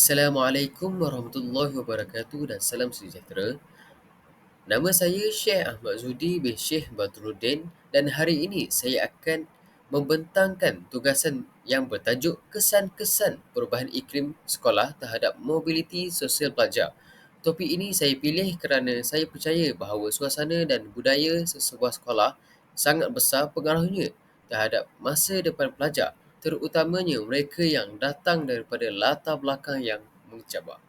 Assalamualaikum warahmatullahi wabarakatuh dan salam sejahtera. Nama saya Syekh Ahmad Zudi bin Syekh Badruddin dan hari ini saya akan membentangkan tugasan yang bertajuk Kesan-Kesan Perubahan Iklim Sekolah Terhadap Mobiliti Sosial Pelajar. Topik ini saya pilih kerana saya percaya bahawa suasana dan budaya sesebuah sekolah sangat besar pengaruhnya terhadap masa depan pelajar terutamanya mereka yang datang daripada latar belakang yang mencabar.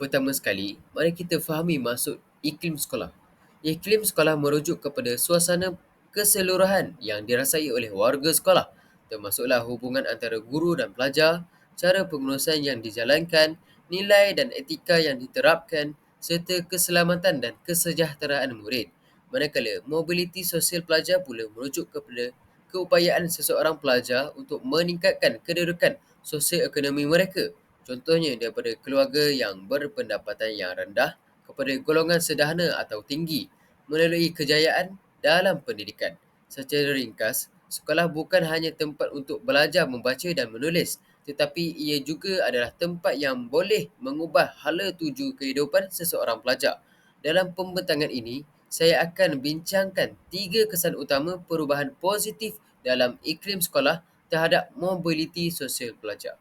Pertama sekali, mari kita fahami maksud iklim sekolah. Iklim sekolah merujuk kepada suasana keseluruhan yang dirasai oleh warga sekolah, termasuklah hubungan antara guru dan pelajar, cara pengurusan yang dijalankan, nilai dan etika yang diterapkan, serta keselamatan dan kesejahteraan murid. Manakala mobiliti sosial pelajar pula merujuk kepada keupayaan seseorang pelajar untuk meningkatkan kedudukan sosioekonomi mereka. Contohnya daripada keluarga yang berpendapatan yang rendah kepada golongan sederhana atau tinggi melalui kejayaan dalam pendidikan. Secara ringkas, sekolah bukan hanya tempat untuk belajar membaca dan menulis tetapi ia juga adalah tempat yang boleh mengubah hala tuju kehidupan seseorang pelajar. Dalam pembentangan ini, saya akan bincangkan tiga kesan utama perubahan positif dalam iklim sekolah terhadap mobiliti sosial pelajar.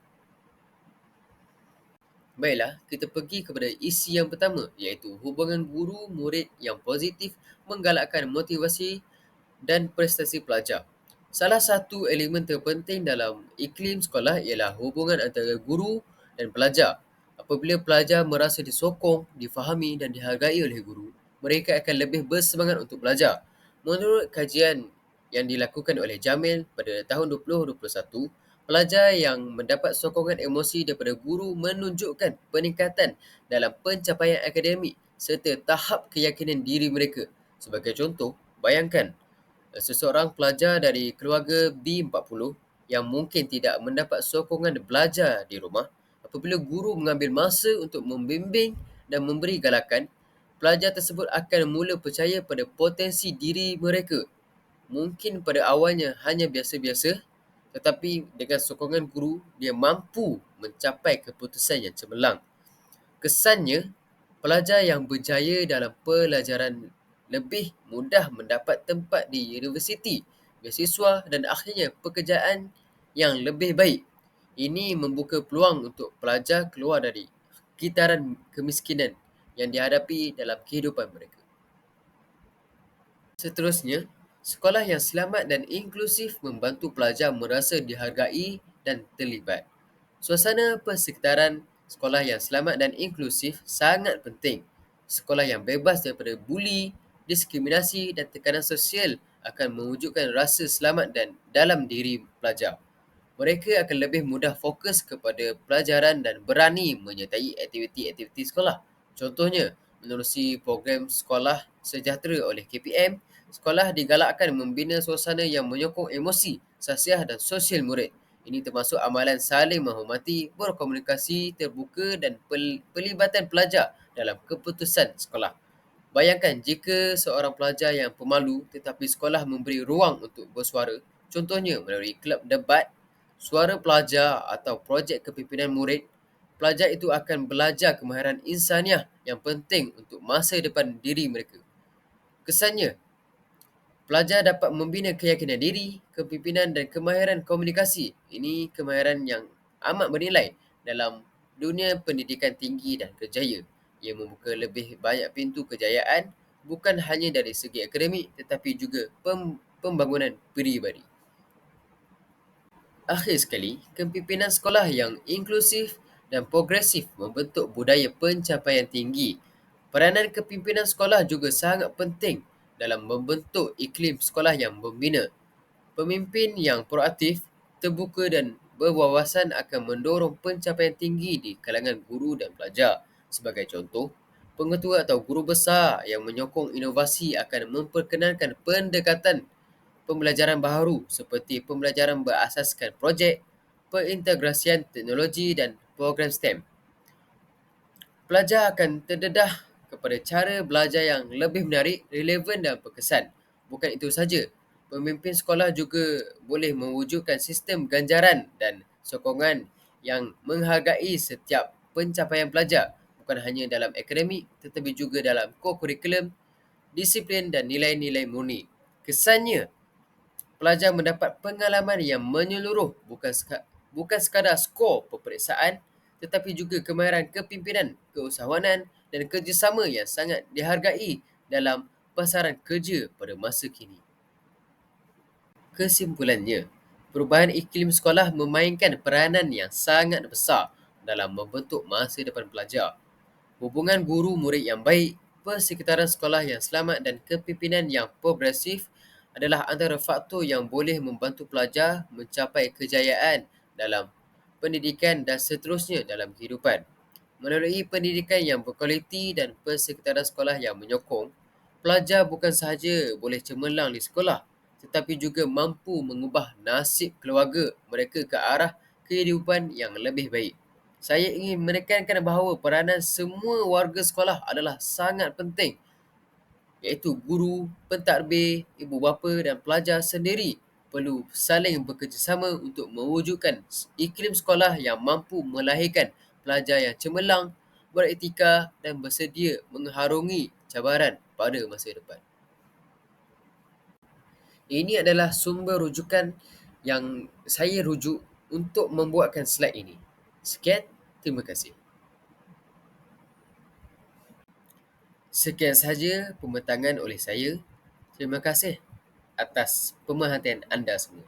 Baiklah, kita pergi kepada isi yang pertama iaitu hubungan guru-murid yang positif menggalakkan motivasi dan prestasi pelajar. Salah satu elemen terpenting dalam iklim sekolah ialah hubungan antara guru dan pelajar. Apabila pelajar merasa disokong, difahami dan dihargai oleh guru, mereka akan lebih bersemangat untuk belajar. Menurut kajian yang dilakukan oleh Jamil pada tahun 2021, pelajar yang mendapat sokongan emosi daripada guru menunjukkan peningkatan dalam pencapaian akademik serta tahap keyakinan diri mereka. Sebagai contoh, bayangkan seseorang pelajar dari keluarga B40 yang mungkin tidak mendapat sokongan belajar di rumah apabila guru mengambil masa untuk membimbing dan memberi galakan pelajar tersebut akan mula percaya pada potensi diri mereka. Mungkin pada awalnya hanya biasa-biasa, tetapi dengan sokongan guru, dia mampu mencapai keputusan yang cemerlang. Kesannya, pelajar yang berjaya dalam pelajaran lebih mudah mendapat tempat di universiti, beasiswa dan akhirnya pekerjaan yang lebih baik. Ini membuka peluang untuk pelajar keluar dari kitaran kemiskinan yang dihadapi dalam kehidupan mereka. Seterusnya, sekolah yang selamat dan inklusif membantu pelajar merasa dihargai dan terlibat. Suasana persekitaran sekolah yang selamat dan inklusif sangat penting. Sekolah yang bebas daripada buli, diskriminasi dan tekanan sosial akan mewujudkan rasa selamat dan dalam diri pelajar. Mereka akan lebih mudah fokus kepada pelajaran dan berani menyertai aktiviti-aktiviti sekolah. Contohnya, menerusi program sekolah sejahtera oleh KPM, sekolah digalakkan membina suasana yang menyokong emosi, sasiah dan sosial murid. Ini termasuk amalan saling menghormati, berkomunikasi terbuka dan pelibatan pelajar dalam keputusan sekolah. Bayangkan jika seorang pelajar yang pemalu tetapi sekolah memberi ruang untuk bersuara, contohnya melalui kelab debat, suara pelajar atau projek kepimpinan murid, pelajar itu akan belajar kemahiran insaniah yang penting untuk masa depan diri mereka. Kesannya, pelajar dapat membina keyakinan diri, kepimpinan dan kemahiran komunikasi. Ini kemahiran yang amat bernilai dalam dunia pendidikan tinggi dan kerjaya. Ia membuka lebih banyak pintu kejayaan bukan hanya dari segi akademik tetapi juga pembangunan peribadi. Akhir sekali, kepimpinan sekolah yang inklusif dan progresif membentuk budaya pencapaian tinggi. Peranan kepimpinan sekolah juga sangat penting dalam membentuk iklim sekolah yang membina. Pemimpin yang proaktif, terbuka dan berwawasan akan mendorong pencapaian tinggi di kalangan guru dan pelajar. Sebagai contoh, pengetua atau guru besar yang menyokong inovasi akan memperkenalkan pendekatan pembelajaran baharu seperti pembelajaran berasaskan projek, perintegrasian teknologi dan program STEM. Pelajar akan terdedah kepada cara belajar yang lebih menarik, relevan dan berkesan. Bukan itu saja, pemimpin sekolah juga boleh mewujudkan sistem ganjaran dan sokongan yang menghargai setiap pencapaian pelajar bukan hanya dalam akademik tetapi juga dalam co-curriculum, disiplin dan nilai-nilai murni. Kesannya, pelajar mendapat pengalaman yang menyeluruh bukan bukan sekadar skor peperiksaan tetapi juga kemahiran kepimpinan, keusahawanan dan kerjasama yang sangat dihargai dalam pasaran kerja pada masa kini. Kesimpulannya, perubahan iklim sekolah memainkan peranan yang sangat besar dalam membentuk masa depan pelajar. Hubungan guru-murid yang baik, persekitaran sekolah yang selamat dan kepimpinan yang progresif adalah antara faktor yang boleh membantu pelajar mencapai kejayaan dalam pendidikan dan seterusnya dalam kehidupan. Melalui pendidikan yang berkualiti dan persekitaran sekolah yang menyokong, pelajar bukan sahaja boleh cemerlang di sekolah tetapi juga mampu mengubah nasib keluarga mereka ke arah kehidupan yang lebih baik. Saya ingin menekankan bahawa peranan semua warga sekolah adalah sangat penting iaitu guru, pentadbir, ibu bapa dan pelajar sendiri perlu saling bekerjasama untuk mewujudkan iklim sekolah yang mampu melahirkan pelajar yang cemerlang, beretika dan bersedia mengharungi cabaran pada masa depan. Ini adalah sumber rujukan yang saya rujuk untuk membuatkan slide ini. Sekian, terima kasih. Sekian sahaja pembentangan oleh saya. Terima kasih atas pemerhatian anda semua.